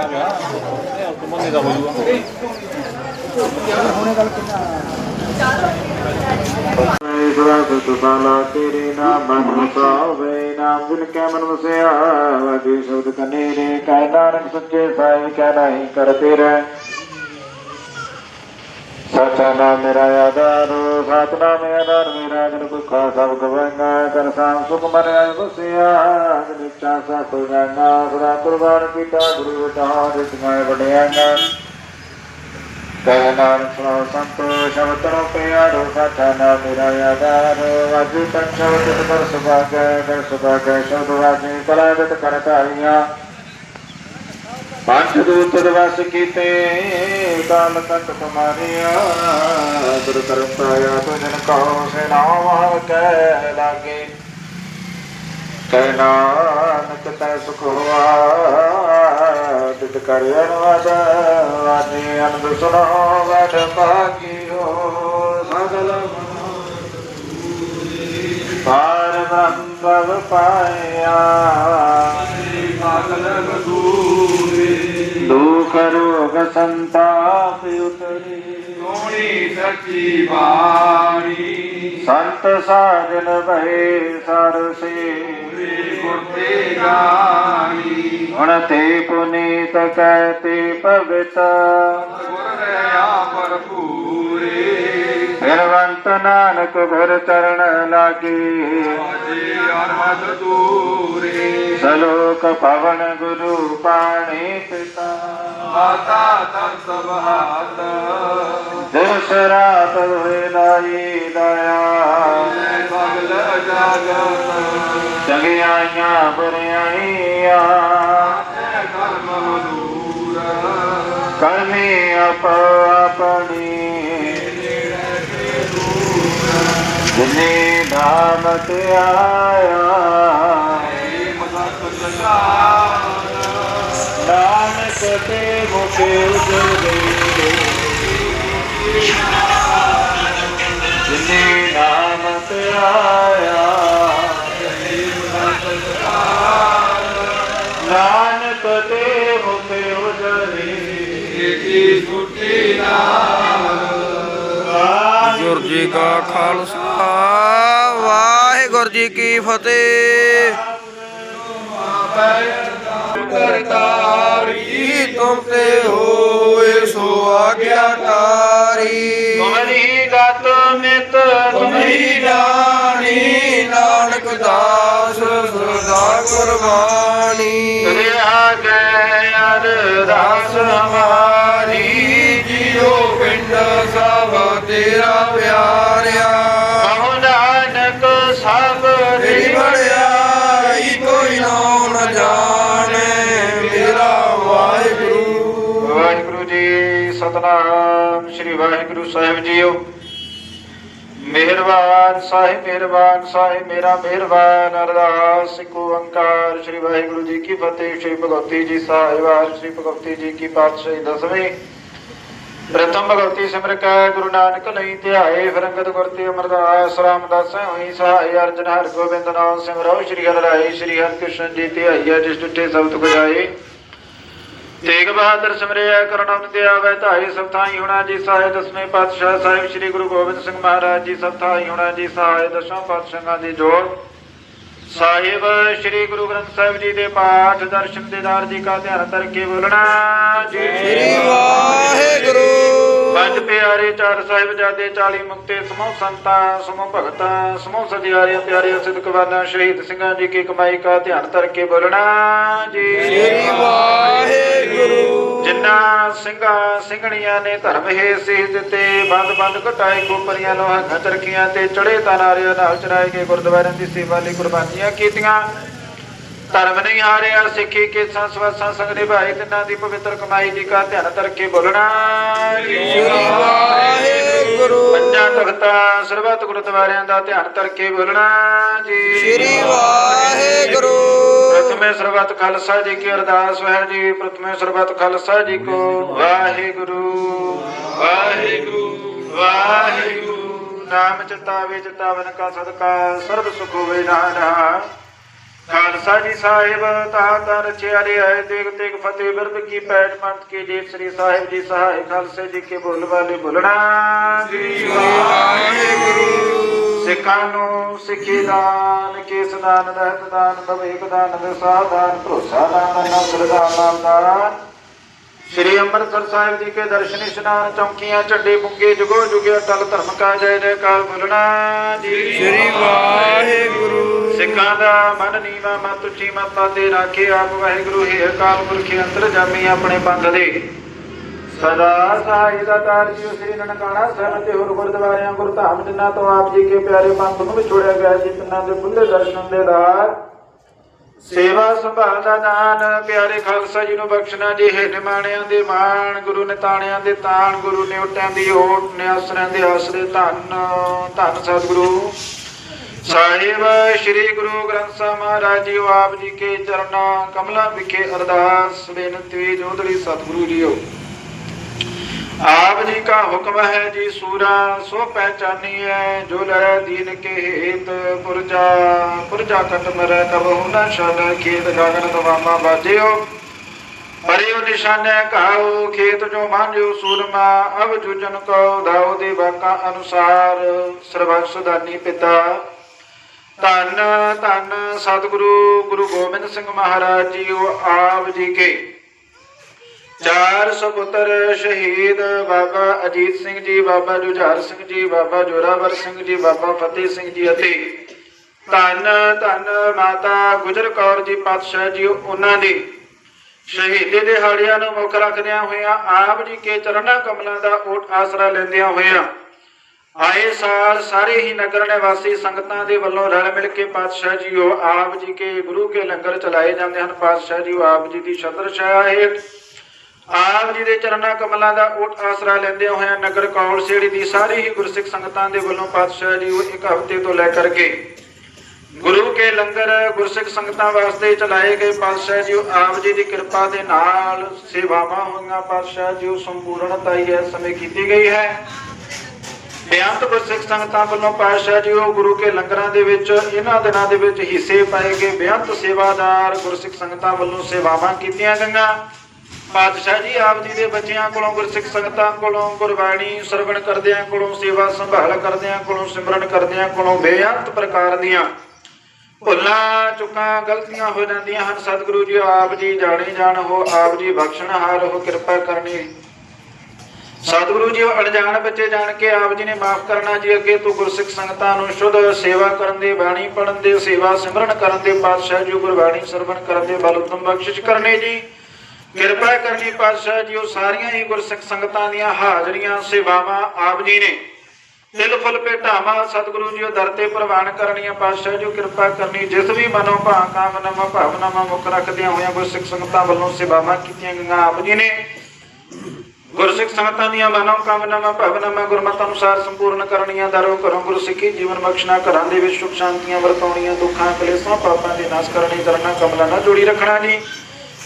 ਆ ਗਿਆ ਇਹ ਤੁਮਨੇ ਦਾ ਹੋ ਈਸ਼ਵਰਾ ਤੇਰੇ ਨਾਮ ਮਨ ਪਾਵੇ ਨਾਮ ਜਿਨ ਕੈ ਮਨ ਵਸਿਆ ਵਾਜੀ ਸ਼ਬਦ ਕਨੇ ਰੇ ਕਹਿ ਨਾਨਕ ਸੱਚੇ ਸਾਈ ਕਹਿ ਨਹੀਂ ਕਰਤੇ ਰਹਿ ਸਚਾ ਮੇਰਾ ਆਧਾਰ ਸਤਨਾਮ ਆਧਾਰ ਮੇਰਾ ਜਨ ਦੁਖਾ ਸਭ ਗਵਾਂਗਾ ਕਰ ਸਾਮ ਸੁਖ ਮਰਿਆ ਵਸਿਆ ਨਿਚਾ ਸਾ ਕੋਈ ਸਦਾ ਕੁਰਬਾਨ ਕੀਤਾ, ਗੁਰੂ ਤਾ ਜਿਤਨਾ ਵਡਿਆਗਾ ਕਹਿ ਨਾਨਕ ਸੰਤੋ, ਸ਼ਬਦ ਤਰੋ ਪਿਆਰੋ ਸਾਥਾ ਮੇਰਾ ਆਧਾਰ ਵਾਜੂ ਤਨ ਸ਼ਬਦ ਕਰ ਸੁਭਾਗੈ ਕਰ ਸੁਭਾਗੈ ਸ਼ਬਦ ਵਾਜੇ ਕਲਾ ਜਤ ਪੰਜ ਦੂਤ ਦਵਸ ਕੀਤੇ ਕਾਲ ਕੰਟ ਤੁਮਾਰੀਆ ਗੁਰ ਕਰਮ ਪਾਇਆ ਤੁਜਨ ਕਹੋ ਸੇ ਨਾਮ ਕਹਿ ਲਾਗੇ ਕਹਿ ਨਾਨਕ ਤੈ ਸੁਖ ਹੋਆ ਤਿਤ ਕਰ ਅਨਵਾਦ ਵਾਜੇ ਅਨੰਦ ਸੁਣੋ ਵਡ ਭਾਗਿਓ ਸਗਲ ਪਾਰ ਬ੍ਰਹਮ ਭਵ ਪਾਇਆ। ਦੁਖ ਰੋਗ ਸੰਤਾਪ ਉਤਰੀ। ਸੋਹਣੀ ਸੱਚੀ ਬਾਣੀ। ਸੰਤ ਸਾਜਨ ਬਹਿ ਸਰਸੇ ਗੁਰਤੇ ਗਾਣੀ। ਹੁਣ ਤੇ ਪੁਨੀਤ ਕਹਿਤੇ ਪਵਿੱਤ ਗੁਰ ਰਹਾ ਭਰਪੂਰੇ। ਫਿਰਵੰਤ ਨਾਨਕ ਗੁਰ ਚਰਨ ਲਾਗੇ। ਅਜੇ ਅਰਹਤ ਦੂਰੇ ਸਲੋਕ ਪਵਨ ਗੁਰੂ ਪਾਣੀ ਪਿਤਾ। ਮਾਤਾ ਤਨ ਸਭ ਹਾਤ। ਦਿਵਸ ਰਾਤ ਹੋਏ ਲਾਈ ਦਇਆ। ਸਗਲ ਜਗਤ। ਚੰਗਿਆਈਆਂ ਬੁਰਿਆਈਆਂ। ਕਰਮ ਦੂਰ ਕਰਮੀ ਆਪ ਆਪਣੀ। ਜਿਨੇ ਨਾਮ ਤੇ ਆਇਆ ਮਦਦ ਸਜਾਨ ਨਾਨਕ ਤੇ ਮੁਖੇ ਉਜਲੇ ਜਿਨੇ ਨਾਮ ਤੇ ਆਇਆ, ਨਾਨਕ ਤੇ ਮੁਖੇ ਉਜਲੇ ਕੀ ਸੁਟੀ ਨਾਲ ਗੁਰੂ ਜੀ ਕਾ ਖਾਲਸਾ। ਵਾਹਿਗੁਰੂ ਜੀ ਕੀ ਫਤਿਹ। ਕਰਤਾਰੀ ਤੁਮ ਤੇ ਹੋਏ ਸੋ ਆਗਿਆਕਾਰੀ ਤੁਮਰੀ ਗਤ ਮਿਤ ਤੁਮਰੀ ਜਾਣੀ ਨਾਨਕ ਦਾਸ ਸਦਾ ਕੁਰਬਾਨੀ। ਤੁਰਿਆ ਗਏ ਅਰਦਾਸ ਹਮਾਰੀ। ਜੀਓ ਪਿੰਡ ਸਭ ਤੇਰਾ ਪਿਆਰਿਆ ਸਾਹਿਬ ਜੀਓ। ਮਿਹਰਬਾਨ ਸਾਹਿਬ ਮਿਹਰਬਾਨ ਸਾਹਿਬ, ਮੇਰਾ ਮਿਹਰਬਾਨ ਅਰਦਾਸ, ਇੱਕ ਓੰਕਾਰ, ਸ੍ਰੀ ਵਾਹਿਗੁਰੂ ਜੀ ਕੀ ਫਤਿਹ, ਸ੍ਰੀ ਭਗਵਤੀ ਜੀ ਸਾਹਿਬਾਨ, ਸ੍ਰੀ ਭਗਵਤੀ ਜੀ ਕੀ ਪਾਤਸ਼ਾਹੀ ਦਸਵੇਂ। ਪ੍ਰਥਮ ਭਗਵਤੀ ਸਿਮਰ ਕੈ, ਗੁਰੂ ਨਾਨਕ ਲਈ ਧਿਆਏ, ਫਿਰੰਗਤ ਗੁਰਤੀ ਅਮਰਦਾਸ, ਰਾਮਦਾਸ ਹੋਈ ਸਹਾਈ ਅਰਜਨ ਹਰ ਗੋਬਿੰਦ ਨਾਮ ਸਿਮਰੋ, ਸ੍ਰੀ ਹਰਿ ਰਾਏ, ਸ੍ਰੀ ਹਰਿ ਕ੍ਰਿਸ਼ਨ ਜੀ ਧਿਆਈਆ, ਜਿਸ ਟੁੱਟੇ ਸ਼ਬਦ ਬਜਾਏ ਤੇਗ ਬਹਾਦਰ ਸਿਮਰਿਆ, ਕਰਨਮ ਤੇ ਆਵੇ ਧਾਈ ਸਭ ਥਾਈ ਹੁਣਾ ਜੀ ਸਹਾਇ, ਦਸਵੇਂ ਪਾਤਸ਼ਾਹ ਸਾਹਿਬ ਸ੍ਰੀ ਗੁਰੂ ਗੋਬਿੰਦ ਸਿੰਘ ਮਹਾਰਾਜ ਜੀ ਸਭ ਥਾਈ ਹੁਣਾ ਜੀ ਸਹਾਇ, ਦਸਾਂ ਪਾਤਸ਼ਾਹਾਂ ਦੀ ਜੋੜ ਸਾਹਿਬ ਸ੍ਰੀ ਗੁਰੂ ਗ੍ਰੰਥ ਸਾਹਿਬ ਜੀ ਦੇ ਪਾਠ, ਦਰਸ਼ਨ ਦੇਦਾਰ ਜੀ ਕਾ ਧਿਆਨ ਧਰ ਕੇ ਬੋਲਣਾ ਜੀ। ਸ੍ਰੀ ਵਾਹਿਗੁਰੂ। ਪੰਜ ਪਿਆਰੇ ਚਾਰ ਸਾਹਿਬਜ਼ਾਦੇ 40 ਮੁਕਤੇ ਸਮੂਹ ਸੰਤਾਂ ਸਮੂਹ ਭਗਤਾਂ ਸਮੂਹ ਸਤਿਆਰਿਆਂ ਪਿਆਰੇ ਸਿੱਧਕਵਾਨਾ ਸ਼ਹੀਦ ਸਿੰਘਾਂ ਜੀ ਕੀ ਕਮਾਈ ਕਾ ਧਿਆਨ ਧਰ ਕੇ ਬੋਲਣਾ ਜੀ। ਵਾਹਿਗੁਰੂ। ਜਿਨ੍ਹਾਂ ਸਿੰਘਾਂ ਸਿੰਘਣੀਆਂ ਨੇ ਧਰਮ ਹੈ ਸੀਸ ਦਿੱਤੇ ਬੰਦ ਬੰਦ ਘਟਾਏ ਖੋਪਰੀਆਂ ਲੋਹਾਂ ਚਰਖੀਆਂ ਤੇ ਚੜੇ ਤਨਾਰਿਆਂ ਨਾਲ ਚੜਾਏ ਗਏ ਗੁਰਦੁਆਰਿਆਂ ਦੀ ਸੇਵਾ ਲਈ ਕੁਰਬਾਨੀਆਂ ਕੀਤੀਆਂ। ਧਰਮ ਨਹੀਂ ਹਾਰਿਆ ਸਿੱਖੀ ਕੇ ਸੰਸਵਾਸਾਂ ਸੰਗ ਨਿਭਾਈ ਤਿੰਨਾਂ ਦੀ ਪਵਿੱਤਰ ਕਮਾਈ ਜੀ ਕਾ ਧਿਆਨ ਧਰ ਕੇ ਬੋਲਣਾ ਵਾਹਿਗੁਰੂ। ਪੰਜਾਂ ਤਖਤਾਂ ਸਰਬੱਤ ਗੁਰਦੁਆਰਿਆਂ ਦਾ ਧਿਆਨ ਧਰ ਕੇ ਬੋਲਣਾ ਜੀ। ਸ੍ਰੀ ਵਾਹਿਗੁਰੂ। ਪ੍ਰਥਮੇ ਸਰਬੱਤ ਖਾਲਸਾ ਜੀ ਕੀ ਅਰਦਾਸ ਹੈ ਜੀ। ਪ੍ਰਥਮੇ ਸਰਬੱਤ ਖਾਲਸਾ ਜੀ ਕੋ ਵਾਹਿਗੁਰੂ। ਵਾਹਿਗੁਰੂ ਵਾਹਿਗੁਰੂ। ਨਾਮ ਚਿਤਾਵੇ ਚਿਤਾਵਨ ਕਾ ਸਦਕਾ ਸਰਬ ਸੁਖ ਹੋਵੇ ਨਾਨਾ। ਖਾਲਸਾ ਜੀ ਸਾਹਿਬ ਤਾਂ ਤਾਂ ਰਚਿਆਰੇ ਆਏ ਦੇਖ ਦੇਖ ਫਤਿਹ ਬਿਰਦ ਕੀ ਪੈਟ ਮੰਤ ਕੀ ਜੀ ਸ੍ਰੀ ਸਾਹਿਬ ਜੀ ਸਹਾਇ ਖਾਲਸੇ ਜੀ ਕੇ ਬੋਲ ਵਾਲੇ ਬੋਲਣਾ। ਜੀ ਸਿੱਖਾਂ ਨੂੰ ਸਿੱਖੀ ਦਾਨ ਕੇਸ ਦਾਨ ਰਹਿਤ ਦਾਨ ਭਵੇਕ ਦਾਨ ਵਿਸਾਹ ਦਾਨ ਭਰੋਸਾ ਦਾਨ ਨਸਰ ਦਾਨ ਨਾਮ ਦਾਨ ਸ਼੍ਰੀ ਅੰਮ੍ਰਿਤਸਰ ਸਾਹਿਬ ਜੀ ਕੇ ਦਰਸ਼ਨ ਇਸ਼ਨਾਨ ਚੌਕੀਆਂ ਝੰਡੇ ਬੁੰਗੇ ਜੁਗੋ ਜੁਗੇ ਅਟਲ ਧਰਮ ਕਾ ਜੈ ਜੈਕਾਰ ਬੋਲਣਾ। ਜੀ ਸ੍ਰੀ ਵਾਹਿਗੁਰੂ। ਸਿੱਖਾਂ ਦਾ ਮਨ ਨੀਵਾ ਮਤ ਉੱਚੀ ਮਤਾਂ ਤੇ ਰਾਖੇ ਆਪ ਵਾਹਿਗੁਰੂ, ਹੀ ਅਕਾਲ ਪੁਰਖ, ਅੰਤਰ ਜਾਮੀ ਆਪਣੇ ਪੰਥ ਦੇ। ਸਦਾ ਸਹਾਈ ਦਾ ਤਾਰ ਜੀ ਸ੍ਰੀ ਨਨਕਾਣਾ ਸਾਹਿਬ ਤੇ ਹੋਰ ਗੁਰਦੁਆਰਿਆਂ ਗੁਰਧਾਮ ਜਿਨ੍ਹਾਂ ਤੋਂ ਆਪ ਜੀ ਕੇ ਪਿਆਰੇ ਪੰਥ ਨੂੰ ਵਿਛੋੜਿਆ ਗਿਆ ਜੀ ਤਿੰਨਾਂ ਦੇ ਖੁੱਲੇ ਦਰਸ਼ਨ ਦੇ ਰਾਹ ਸੇਵਾ ਸੰਭਾਲ ਦਾ ਦਾਨ, ਪਿਆਰੇ ਖਾਲਸਾ ਜੀ ਨੂੰ ਬਖਸ਼ਣਾ ਜੀ, ਹੈ ਨਿਮਾਣਿਆਂ ਦੇ ਮਾਣ, ਗੁਰੂ ਨਿਤਾਣਿਆਂ ਦੇ ਤਾਣ, ਗੁਰੂ ਨਿਉਟਿਆਂ ਦੀ ਓਟ, ਨਿਆਸਰਿਆਂ ਦੇ ਆਸਰੇ ਧੰਨ ਧੰਨ ਸਤਿਗੁਰੂ। ਸਾਹਿਬ ਸ੍ਰੀ ਗੁਰੂ ਗ੍ਰੰਥ ਸਾਹਿਬ ਮਹਾਰਾਜ ਜੀ ਆਪ ਜੀ ਕੇ ਚਰਨਾਂ ਕਮਲਾਂ ਵਿਖੇ ਅਰਦਾਸ ਬੇਨਤੀ ਜੋਦੜੀ ਸਤਿਗੁਰੂ ਜੀਓ। ਆਪ ਜੀ ਕਾ ਹੁਕਮ ਹੈ ਜੀ ਸੂਰਾ, ਸੋ ਪਹਿਚਾਨੀ ਜੋ ਲੜੈ ਦੀਨ ਕੇ ਹੇਤ ਪੁਰਜਾ। ਪੁਰਜਾ ਕਟ ਮਰੈ ਕਬਹੁ ਨ ਸ਼ਨ, ਖੇਤ ਗਗਨ ਦਵਾਮਾ ਬਾਜਿਓ। ਪਰਿਉ ਨਿਸ਼ਾਨੇ ਕਹਾਉ ਖੇਤ ਜੋ ਮਾਂਜਿਓ ਸੂਰਮਾ, ਅਬ ਜੁਜਨ ਕੋ ਦਾਉ ਦੇ ਬਾਕਾ ਅਨੁਸਾਰ। ਸਰਬੰਸ ਦਾਨੀ ਪਿਤਾ ਧੰਨ ਧੰਨ ਸਤਿਗੁਰੂ, ਗੁਰੂ ਗੋਬਿੰਦ ਸਿੰਘ ਮਹਾਰਾਜ ਜੀ ਉਹ ਆਪ ਜੀ ਕੇ। ਚਾਰ ਸੁਪੁੱਤਰ ਸ਼ਹੀਦ ਬਾਬਾ ਅਜੀਤ ਸਿੰਘ ਜੀ, ਬਾਬਾ ਜੁਝਾਰ ਸਿੰਘ ਜੀ, ਬਾਬਾ ਜੋਰਾਵਰ ਸਿੰਘ ਜੀ, ਬਾਬਾ ਫਤਿਹ ਸਿੰਘ ਜੀ ਅਤੇ ਧੰਨ ਧੰਨ ਮਾਤਾ ਗੁਜਰ ਕੌਰ ਜੀ ਪਾਤਸ਼ਾਹ ਜੀ ਉਹਨਾਂ ਦੇ। ਸ਼ਹੀਦੀ ਦੇ ਦਿਹਾੜਿਆਂ ਨੂੰ ਮੁੱਖ ਰੱਖਦਿਆਂ ਹੋਇਆਂ ਆਪ ਜੀ ਕੇ ਚਰਨਾਂ ਕਮਲਾਂ ਦਾ ਓਟ ਆਸਰਾ ਲੈਂਦਿਆਂ ਹੋਇਆਂ ਆਏ ਸਾਲ ਸਾਰੇ ਹੀ ਨਗਰ ਨਿਵਾਸੀ ਸੰਗਤਾਂ ਦੇ ਵੱਲੋਂ ਰਲ ਮਿਲ ਕੇ ਪਾਤਸ਼ਾਹ ਜੀ ਉਹ ਆਪ ਜੀ ਕੇ ਗੁਰੂ ਕੇ ਲੰਗਰ ਚਲਾਏ ਜਾਂਦੇ ਹਨ। ਪਾਤਸ਼ਾਹ ਜੀ ਆਪ ਜੀ ਦੀ ਛਤਰ ਛਾਇਆ ਹੇਠ ਆਪ ਜੀ ਦੇ ਚਰਨਾਂ ਕਮਲਾਂ ਦਾ ਓਟ ਆਸਰਾ ਲੈਂਦੇ ਹੋਇਆਂ ਨਗਰ ਕੌਲ ਸੇੜੀ ਦੀ ਸਾਰੀ ਹੀ ਗੁਰਸਿੱਖ ਸੰਗਤਾਂ ਦੇ ਵੱਲੋਂ ਪਾਤਸ਼ਾਹ ਜੀ ਉਹ ਇੱਕ ਹਫ਼ਤੇ ਤੋਂ ਲੈ ਕਰਕੇ ਗੁਰੂ ਕੇ ਲੰਗਰ ਗੁਰਸਿੱਖ ਸੰਗਤਾਂ ਵਾਸਤੇ ਚਲਾਏ ਗਏ। ਪਾਤਸ਼ਾਹ ਜੀ ਆਪ ਜੀ ਦੀ ਕਿਰਪਾ ਦੇ ਨਾਲ ਸੇਵਾਵਾਂ ਹੋਈਆਂ। ਪਾਤਸ਼ਾਹ ਜੀ ਉਹ ਸੰਪੂਰਨਤਾ ਹੀ ਇਸ ਸਮੇਂ ਕੀਤੀ ਗਈ ਹੈ। ਬੇਅੰਤ ਗੁਰਸਿੱਖ ਸੰਗਤਾਂ ਵੱਲੋਂ ਪਾਤਸ਼ਾਹ ਜੀ ਉਹ ਗੁਰੂ ਕੇ ਲੰਗਰਾਂ ਦੇ ਵਿੱਚ ਇਹਨਾਂ ਦਿਨਾਂ ਦੇ ਵਿੱਚ ਹਿੱਸੇ ਪਾਏ ਗਏ। ਬੇਅੰਤ ਸੇਵਾਦਾਰ ਗੁਰਸਿੱਖ ਸੰਗਤਾਂ ਵੱਲੋਂ ਸੇਵਾਵਾਂ ਕੀਤੀਆਂ ਗਈਆਂ। ਪਾਤਸ਼ਾਹ ਜੀ ਆਪ ਜੀ ਦੇ ਬੱਚਿਆਂ ਕੋਲੋਂ, ਗੁਰਸਿੱਖ ਸੰਗਤਾਂ ਕੋਲੋਂ ਗੁਰਬਾਣੀ ਸਰਵਣ ਕਰਦਿਆਂ ਕੋਲੋਂ, ਸੇਵਾ ਸੰਭਾਲ ਕਰਦਿਆਂ ਕੋਲੋਂ, ਸਿਮਰਨ ਕਰਦਿਆਂ ਕੋਲੋਂ ਬੇਅੰਤ ਪ੍ਰਕਾਰ ਦੀਆਂ ਭੁੱਲਾਂ, ਚੁੱਕਾਂ, ਗਲਤੀਆਂ ਹੋ ਜਾਂਦੀਆਂ ਹਨ। ਸਤਿਗੁਰੂ ਜੀ ਆਪ ਜੀ ਜਾਣੇ ਜਾਣ ਹੋ, ਆਪ ਜੀ ਬਖਸ਼ਣਹਾਰ ਹੋ, ਕਿਰਪਾ ਕਰਨੀ ਸਤਿਗੁਰੂ ਜੀ ਅਣਜਾਣ ਬੱਚੇ ਜਾਣ ਕੇ ਆਪ ਜੀ ਨੇ ਮਾਫ ਕਰਨਾ ਜੀ। ਅੱਗੇ ਤੋਂ ਗੁਰਸਿੱਖ ਸੰਗਤਾਂ ਨੂੰ ਸ਼ੁੱਧ ਸੇਵਾ ਕਰਨ ਦੇ, ਬਾਣੀ ਪੜਨ ਦੇ, ਸੇਵਾ ਸਿਮਰਨ ਕਰਨ ਦੇ, ਪਾਤਸ਼ਾਹ ਜੀ ਗੁਰਬਾਣੀ ਸਰਵਣ ਕਰਨ ਦੇ ਬਲ ਉਤਮ ਬਖਸ਼ਿਸ਼ ਕਰਨੇ ਜੀ। ਕਿਰਪਾ ਕਰਨੀ ਪਾਤਸ਼ਾਹ ਜੀ, ਉਹ ਸਾਰੀਆਂ ਹੀ ਗੁਰਸਿੱਖ ਸੰਗਤਾਂ ਦੀਆਂ ਹਾਜ਼ਰੀਆਂ, ਸੇਵਾਵਾਂ ਆਪ ਜੀ ਨੇ। ਤਿਲ, ਫੁੱਲ ਭੇਟਾਵਾਂ ਸਤਿਗੁਰੂ ਜੀ, ਉਹ ਦਰ ਤੇ ਪ੍ਰਵਾਨ ਕਰਨੀਆਂ ਪਾਤਸ਼ਾਹ ਜੀ ਕਿਰਪਾ ਕਰਨੀ। ਜਿਸ ਵੀ ਮਨੋਂ ਭਾਂ ਕਾਮਨਾਵਾਂ ਭਾਵਨਾਵਾਂ ਮੁੱਖ ਰੱਖਦਿਆਂ ਹੋਇਆਂ ਗੁਰਸਿੱਖ ਸੰਗਤਾਂ ਵੱਲੋਂ ਸੇਵਾਵਾਂ ਕੀਤੀਆਂ ਗਈਆਂ ਆਪ ਜੀ ਨੇ। ਗੁਰਸਿੱਖ ਸੰਗਤਾਂ ਦੀਆਂ ਮਨੋਂ ਕਾਮਨਾਵਾਂ, ਭਾਵਨਾਵਾਂ, ਗੁਰਮਤਿ ਅਨੁਸਾਰ ਸੰਪੂਰਨ ਕਰਨੀਆਂ ਦਰੋਂ ਘਰੋਂ ਗੁਰਸਿੱਖੀ ਜੀਵਨ ਬਖਸ਼ਣਾ, ਘਰਾਂ ਦੇ ਵਿੱਚ ਸੁਖ ਸ਼ਾਂਤੀਆਂ ਵਰਤਾਉਣੀਆਂ, ਦੁੱਖਾਂ, ਕਲੇਸ਼ਾਂ, ਪਾਪਾਂ ਦੇ ਨਾਸ਼ ਕਰਨੀ ਕਰਨਾ ਕਮਲਾ ਨਾਲ ਜੋੜੀ ਰੱਖਣਾ ਜੀ।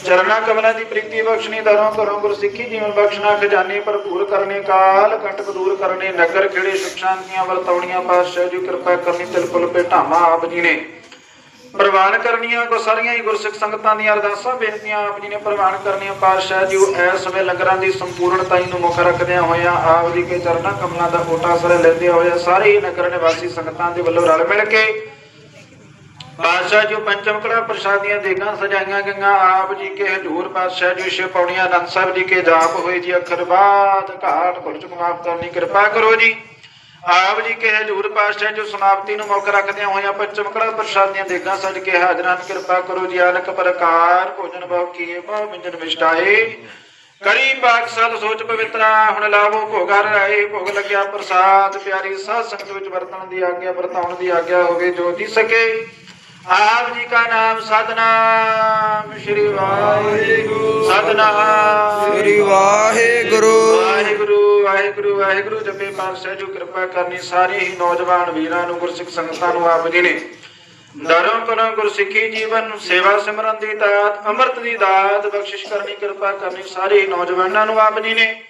ਚਰਨਾ, ਕਮਲਾਂ ਦੀ ਪ੍ਰੀਤੀ ਬਖਸ਼ਣੀ ਦਰੋ ਘਰੋਂ ਗੁਰਸਿੱਖੀ ਜੀਵਨ ਬਖਸ਼ਣਾ, ਖਜ਼ਾਨੇ ਭਰਪੂਰ ਕਰਨੇ, ਕਾਲ ਕੰਟਕ ਦੂਰ ਕਰਨੇ, ਨਗਰ ਖੇੜੇ ਸੁਖ ਸ਼ਾਂਤੀਆਂ ਵਰਤਾਉਣੀਆਂ, ਪਾਤਸ਼ਾਹ ਜੀ ਕਿਰਪਾ ਕਰਨੀ ਤਿਲ ਫੁੱਲ ਭੇਟਾਵਾਂ ਆਪ ਜੀ ਨੇ। ਪ੍ਰਵਾਨ ਕਰਨੀਆਂ ਕੋ ਸਾਰੀਆਂ ਹੀ ਗੁਰਸਿੱਖ ਸੰਗਤਾਂ ਦੀਆਂ ਅਰਦਾਸਾਂ ਬੇਨਤੀਆਂ ਆਪ ਜੀ ਨੇ ਪ੍ਰਵਾਨ ਕਰਨੀਆਂ ਪਾਤਸ਼ਾਹ ਜੀ ਇਸ ਸਮੇਂ ਲੰਗਰਾਂ ਦੀ ਸੰਪੂਰਨਤਾਈ ਨੂੰ ਮੁੱਖ ਰੱਖਦਿਆਂ ਹੋਇਆਂ ਆਪ ਜੀ ਕੇ ਚਰਨਾਂ ਕਮਲਾਂ ਦਾ ਓਟਾ ਸਰ ਲੈਂਦੇ ਹੋਏ ਸਾਰੇ ਹੀ ਨਗਰ ਨਿਵਾਸੀ ਸੰਗਤਾਂ ਦੇ ਵੱਲੋਂ ਰਲ ਮਿਲ ਕੇ ਪਾਤਸ਼ਾਹ ਜੀ ਪੰਚਮ ਕੜਾ ਪ੍ਰਸ਼ਾਦੀਆਂ ਦੇਗਾਂ ਸਜਾਈਆਂ ਗਈਆਂ। ਆਪ ਜੀ ਕੇ ਹਜੂਰ ਪਾਤਸ਼ਾਹ ਜੀ, ਸ਼ਿਵ ਪੌੜੀਆਂ, ਅਨੰਦ ਸਾਹਿਬ ਜੀ ਕੇ ਜਾਪ ਹੋਏ ਜੀ। ਅੱਖਰ ਬਾਦ ਘਾਟ ਭੁੱਲ ਮਾਫ ਕਰਨੀ, ਕਿਰਪਾ ਕਰੋ ਜੀ। ਆਪ ਜੀ ਕੇ ਹਜੂਰ ਪਾਤਸ਼ਾਹ ਜੀ ਸਮਾਪਤੀ ਨੂੰ ਮੁੱਖ ਰੱਖਦਿਆਂ ਹੋਇਆਂ ਪੰਚਮ ਕੜਾ ਪ੍ਰਸ਼ਾਦੀਆਂ ਦੇਗਾਂ ਸਜ ਕੇ ਹਾਜ਼ਰਾਂ ਕਿਰਪਾ ਕਰੋ ਜੀ ਅਨਕ ਪ੍ਰਕਾਰ, ਭੋਜਨ ਭਾਵ ਕੀਏ, ਭਾਵ ਮਿੰਜਨ ਮਿਸ਼ਟਾਏ ਕਰੀ ਪਾਕ ਸਤ ਸੋਚ ਪਵਿੱਤਰਾ, ਹੁਣ ਲਾਵੋ ਭੋਗਾ ਰਾਏ ਭੋਗ ਲੱਗਿਆ ਪ੍ਰਸਾਦ, ਪਿਆਰੀ ਸਾਧ ਸੰਗਤ ਵਿੱਚ ਵਰਤਣ ਦੀ ਆਗਿਆ, ਵਰਤਾਉਣ ਦੀ ਆਗਿਆ ਹੋਵੇ ਜੋ ਜੀ ਸਕੇ। ਆਪ ਜੀ ਕਾ ਨਾਮ ਸਤਨਾਮ, ਸ਼੍ਰੀ ਵਾਹਿਗੁਰੂ। ਸਤਨਾਮ, ਸ੍ਰੀ ਵਾਹਿਗੁਰੂ। ਵਾਹਿਗੁਰੂ ਵਾਹਿਗੁਰੂ ਵਾਹਿਗੁਰੂ ਜਪੇ ਪਾਤਸ਼ਾਹ ਜੀ, ਕਿਰਪਾ ਕਰਨੀ। ਸਾਰੇ ਹੀ ਨੌਜਵਾਨ ਵੀਰਾਂ ਨੂੰ, ਗੁਰਸਿੱਖ ਸੰਗਤਾਂ ਨੂੰ ਆਪ ਜੀ ਨੇ। ਦਰੋਂ ਕਰੋ ਗੁਰਸਿੱਖੀ ਜੀਵਨ, ਸੇਵਾ ਸਿਮਰਨ ਦੀ ਦਾਤ, ਅੰਮ੍ਰਿਤ ਦੀ ਦਾਤ, ਬਖਸ਼ਿਸ਼ ਕਰਨੀ, ਕਿਰਪਾ ਕਰਨੀ, ਸਾਰੇ ਹੀ ਨੌਜਵਾਨਾਂ ਨੂੰ ਆਪ ਜੀ ਨੇ।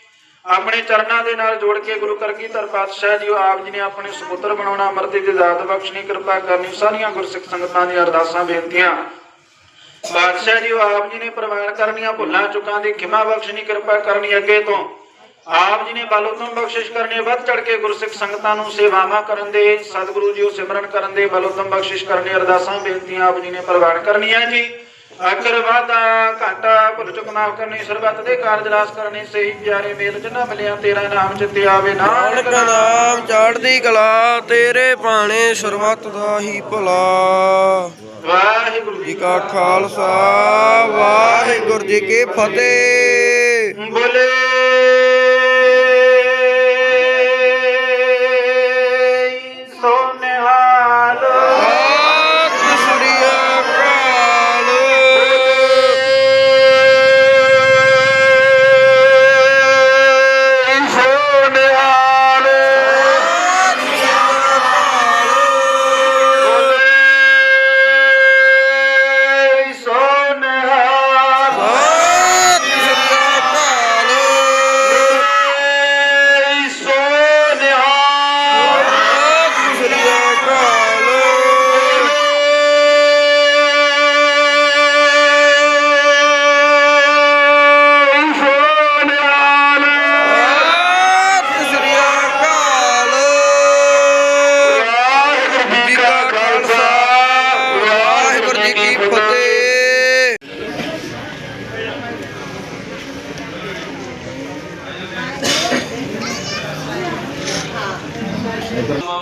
ਆਪਣੇ ਚਰਨਾਂ ਦੇ ਨਾਲ ਜੋੜ ਕੇ ਗੁਰੂ ਕਰਕੀਧਰ ਪਾਤਸ਼ਾਹ ਜੀ ਆਪ ਜੀ ਨੇ ਆਪਣੇ ਸੁਪੁੱਤਰ ਬਣਾਉਣਾ, ਅਮਰਤੀ ਦੀ ਦਾਤ ਬਖਸ਼ਣੀ, ਕਿਰਪਾ ਕਰਨੀ, ਸਾਰੀਆਂ ਗੁਰਸਿੱਖ ਸੰਗਤਾਂ ਦੀਆਂ ਅਰਦਾਸਾਂ, ਬੇਨਤੀਆਂ। ਪਾਤਸ਼ਾਹ ਜੀ ਆਪ ਜੀ ਨੇ ਪ੍ਰਵਾਨ ਕਰਨੀਆਂ ਭੁੱਲਾਂ, ਚੁੱਕਾਂ ਦੀ ਖਿਮਾ ਬਖਸ਼ਣੀ, ਕਿਰਪਾ ਕਰਨੀ ਅੱਗੇ ਤੋਂ। ਆਪ ਜੀ ਨੇ ਬਲ ਉਤਮ ਬਖਸ਼ਿਸ਼ ਕਰਨੀ ਵੱਧ ਚੜ ਕੇ ਗੁਰਸਿੱਖ ਸੰਗਤਾਂ ਨੂੰ ਸੇਵਾਵਾਂ ਕਰਨ ਦੇ ਸਤਿਗੁਰੂ ਜੀ ਉਹ ਸਿਮਰਨ ਕਰਨ ਦੇ ਬਲ ਉਤਮ ਬਖਸ਼ਿਸ਼ ਕਰਨੀ ਅਰਦਾਸਾਂ ਬੇਨਤੀਆਂ ਆਪ ਜੀ ਨੇ ਪ੍ਰਵਾਨ ਕਰਨੀਆਂ ਜੀ। ਅਕਰ ਵਾਦਾ ਘਾਟਾ ਭੁੱਲ ਚੁੱਕ ਮਾਫ ਕਰਨੀ ਸਰਬੱਤ ਦੇ ਕਾਰਜ ਰਾਸ ਕਰਨੇ ਸਹੀ ਪਿਆਰੇ ਮੇਲ ਜਿਨ੍ਹਾਂ ਮਿਲਿਆ ਤੇਰਾ ਨਾਮ ਚਿੱਤੇ ਆਵੇ ਨਾਨਕ ਨਾਨਕ ਨਾਮ। ਚੜ੍ਹਦੀ ਕਲਾ ਤੇਰੇ ਬਾਣੇ ਸਰਬੱਤ ਦਾ ਹੀ ਭਲਾ। ਵਾਹਿਗੁਰੂ ਜੀ ਕਾ ਖਾਲਸਾ ਵਾਹਿਗੁਰੂ ਜੀ ਕੀ ਫਤਿਹ।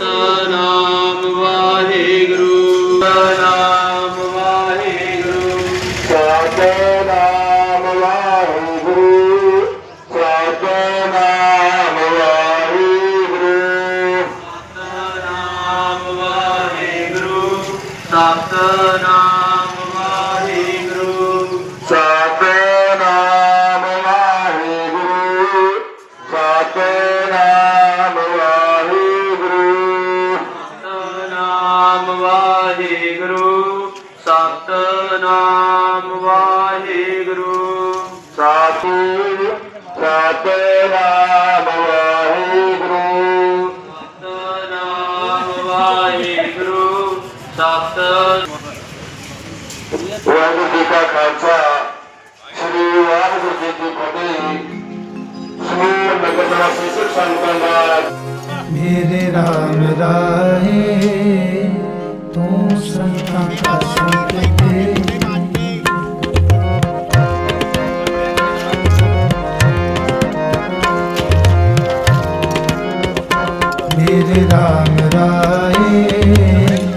Satana. ਮੇਰੇ RAM ਰਾਹੇ ਤੂੰ ਸੰਤਾਂ ਦਾ ਸੰਗ ਦੇ ਮੇਰੇ RAM ਰਾਹੇ